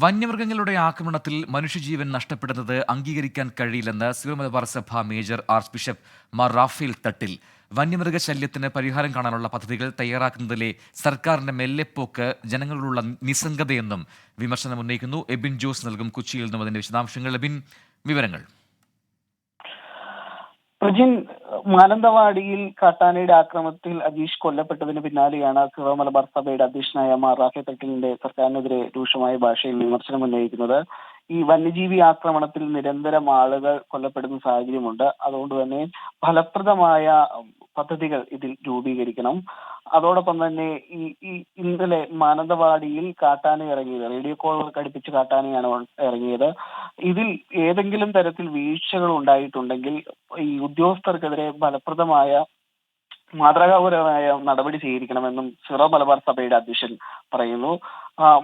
വന്യമൃഗങ്ങളുടെ ആക്രമണത്തിൽ മനുഷ്യജീവൻ നഷ്ടപ്പെടുന്നത് അംഗീകരിക്കാൻ കഴിയില്ലെന്ന് സിവിൽ മലബാർ സഭ major archbishop Mar Raphael Thattil. വന്യമൃഗ ശല്യത്തിന് പരിഹാരം കാണാനുള്ള പദ്ധതികൾ തയ്യാറാക്കുന്നതിലെ സർക്കാരിന്റെ മെല്ലെപ്പോക്ക് ജനങ്ങളോടുള്ള നിസ്സംഗതയെന്നും വിമർശനം ഉന്നയിക്കുന്നു എബിൻ ജോസ് നൽകും കൊച്ചിയിൽ നിന്നും അതിന്റെ വിശദാംശങ്ങൾ. എബിൻ വിവരങ്ങൾ. പ്രജിൻ മാനന്തവാടിയിൽ കാട്ടാനയുടെ ആക്രമണത്തിൽ അജീഷ് കൊല്ലപ്പെട്ടതിന് പിന്നാലെയാണ് സിറോ മലബാർ സഭയുടെ അധ്യക്ഷനായ മാർ റാഫി തട്ടിലിന്റെ സർക്കാരിനെതിരെ രൂക്ഷമായ ഭാഷയിൽ വിമർശനം ഉന്നയിക്കുന്നത്. ഈ വന്യജീവി ആക്രമണത്തിൽ നിരന്തരം ആളുകൾ കൊല്ലപ്പെടുന്ന സാഹചര്യമുണ്ട്. അതുകൊണ്ട് തന്നെ ഫലപ്രദമായ പദ്ധതികൾ ഇതിൽ രൂപീകരിക്കണം. അതോടൊപ്പം തന്നെ ഈ ഈ ഇന്നലെ മാനന്തവാടിയിൽ കാട്ടാന ഇറങ്ങിയത് റേഡിയോ കോൾ ഘടിപ്പിച്ച് കാട്ടാനയാണ് ഇറങ്ങിയത്. ഇതിൽ ഏതെങ്കിലും തരത്തിൽ വീഴ്ചകൾ ഉണ്ടായിട്ടുണ്ടെങ്കിൽ ഈ ഉദ്യോഗസ്ഥർക്കെതിരെ ഫലപ്രദമായ മാതൃകാപരമായ നടപടി സ്വീകരിക്കണമെന്നും സിറോ മലബാർ സഭയുടെ അധ്യക്ഷൻ പറയുന്നു.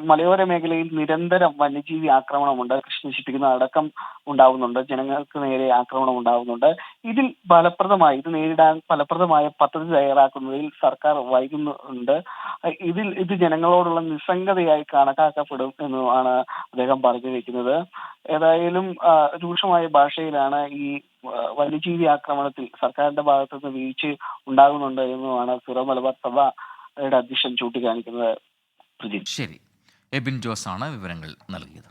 മലയോര മേഖലയിൽ നിരന്തരം വന്യജീവി ആക്രമണമുണ്ട് കൃഷി നശിപ്പിക്കുന്ന അടക്കം ഉണ്ടാവുന്നുണ്ട് ജനങ്ങൾക്ക് നേരെ ആക്രമണം ഉണ്ടാവുന്നുണ്ട്. ഇതിൽ ഫലപ്രദമായി ഇത് നേരിടാൻ ഫലപ്രദമായ പദ്ധതി തയ്യാറാക്കുന്നതിൽ സർക്കാർ വൈകുന്നുണ്ട്. ഇതിൽ ഇത് ജനങ്ങളോടുള്ള നിസ്സംഗതയായി കണക്കാക്കപ്പെടും എന്നുമാണ് അദ്ദേഹം പറഞ്ഞു വെക്കുന്നത് ഏതായാലും രൂക്ഷമായ ഭാഷയിലാണ് ഈ വന്യജീവി ആക്രമണത്തിൽ സർക്കാരിന്റെ ഭാഗത്തു നിന്ന് വീഴ്ച ഉണ്ടാകുന്നുണ്ട് എന്നുമാണ് സിറോ മലബാർ സഭയുടെ അധ്യക്ഷൻ ചൂണ്ടിക്കാണിക്കുന്നത്. ശരി. എബിൻ ജോസ് ആണ് വിവരങ്ങൾ നൽകിയത്.